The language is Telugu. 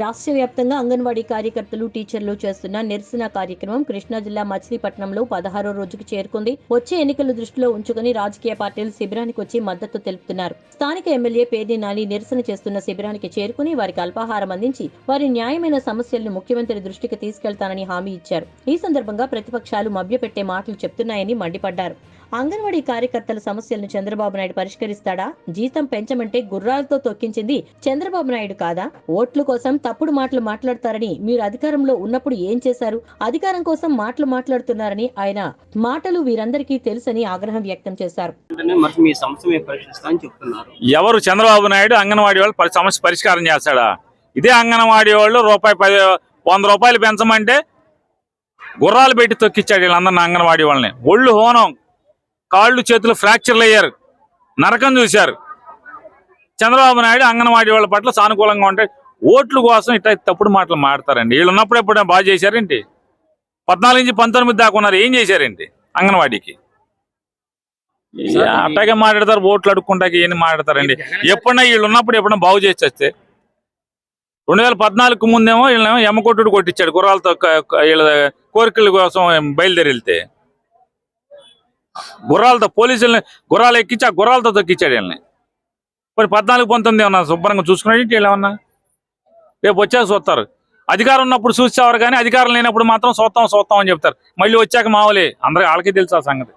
రాష్ట్ర వ్యాప్తంగా అంగన్వాడీ కార్యకర్తలు టీచర్లు చేస్తున్న నిరసన కార్యక్రమం కృష్ణా జిల్లా మచిలీపట్నంలో పదహారో రోజుకు చేరుకుంది. వచ్చే ఎన్నికలు దృష్టిలో ఉంచుకుని రాజకీయ పార్టీలు శిబిరానికి వచ్చి మద్దతు తెలుపుతున్నారు. స్థానిక ఎమ్మెల్యే పేర్ని నాని నిరసన చేస్తున్న శిబిరానికి చేరుకుని వారికి అల్పాహారం అందించి వారి న్యాయమైన సమస్యలను ముఖ్యమంత్రి దృష్టికి తీసుకెళ్తానని హామీ ఇచ్చారు. ఈ సందర్భంగా ప్రతిపక్షాలు మభ్యపెట్టే మాటలు చెప్తున్నాయని మండిపడ్డారు. అంగన్వాడీ కార్యకర్తల సమస్యలను చంద్రబాబు నాయుడు పరిష్కరిస్తాడా? జీతం పెంచమంటే గుర్రాలతో తొక్కించింది చంద్రబాబు నాయుడు కాదా? ఓట్ల కోసం తప్పుడు మాటలు మాట్లాడతారని మీరు అధికారంలో ఉన్నప్పుడు ఏం చేశారు? అధికారం కోసం మాటలు మాట్లాడుతున్నారని ఆయన మాటలు వీరందరికీ తెలుసని ఆగ్రహం వ్యక్తం చేశారు. ఎవరు చంద్రబాబు నాయుడు అంగన్వాడీ వాళ్ళు సమస్య పరిష్కారం చేస్తాడా? ఇదే అంగన్వాడీ వాళ్ళు రూపాయి పది వంద రూపాయలు పెంచమంటే గుర్రాలు పెట్టి తొక్కిచ్చాడు వీళ్ళందరిని అంగన్వాడీ వాళ్ళని. ఒళ్ళు హోనం. కాళ్ళు చేతులు ఫ్రాక్చర్లు అయ్యారు నరకం చూశారు. చంద్రబాబు నాయుడు అంగన్వాడీ వాళ్ళ పట్ల సానుకూలంగా ఉంటే ఓట్ల కోసం ఇట్లా తప్పుడు మాటలు మాడతారండి వీళ్ళు ఉన్నప్పుడు ఎప్పుడైనా బాగా చేశారేంటి? పద్నాలుగు నుంచి పంతొమ్మిది దాకా ఉన్నారు. ఏం చేశారేంటి అంగన్వాడీకి? అట్టాగే మాట్లాడతారు ఓట్లు అడుక్కుంటాకి ఏం మాట్లాడతారండి? ఎప్పుడన్నా వీళ్ళు ఉన్నప్పుడు ఎప్పుడన్నా బాగు చేసి వస్తే రెండు వేల పద్నాలుగు ముందేమో వీళ్ళనేమో ఎమ్మకొట్టుడు కొట్టించాడు గుర్రాలతో వీళ్ళ కోరికల కోసం బయలుదేరి వెళ్తే గుర్రాలతో పోలీసుల్ని గుర్రాలు ఎక్కించి ఆ గుర్రాలతో తొక్కిచ్చాడు వీళ్ళని. మరి పద్నాలుగు పంతొమ్మిది ఏమన్నా శుభ్రంగా చూసుకున్నాడు వీళ్ళు ఏమన్నా? రేపు వచ్చాక చూస్తారు. అధికారం ఉన్నప్పుడు చూసేవారు కానీ అధికారం లేనప్పుడు మాత్రం చూస్తాం చూస్తాం అని చెప్తారు. మళ్ళీ వచ్చాక మావలే అందరికి వాళ్ళకి తెలుసు ఆ సంగతి.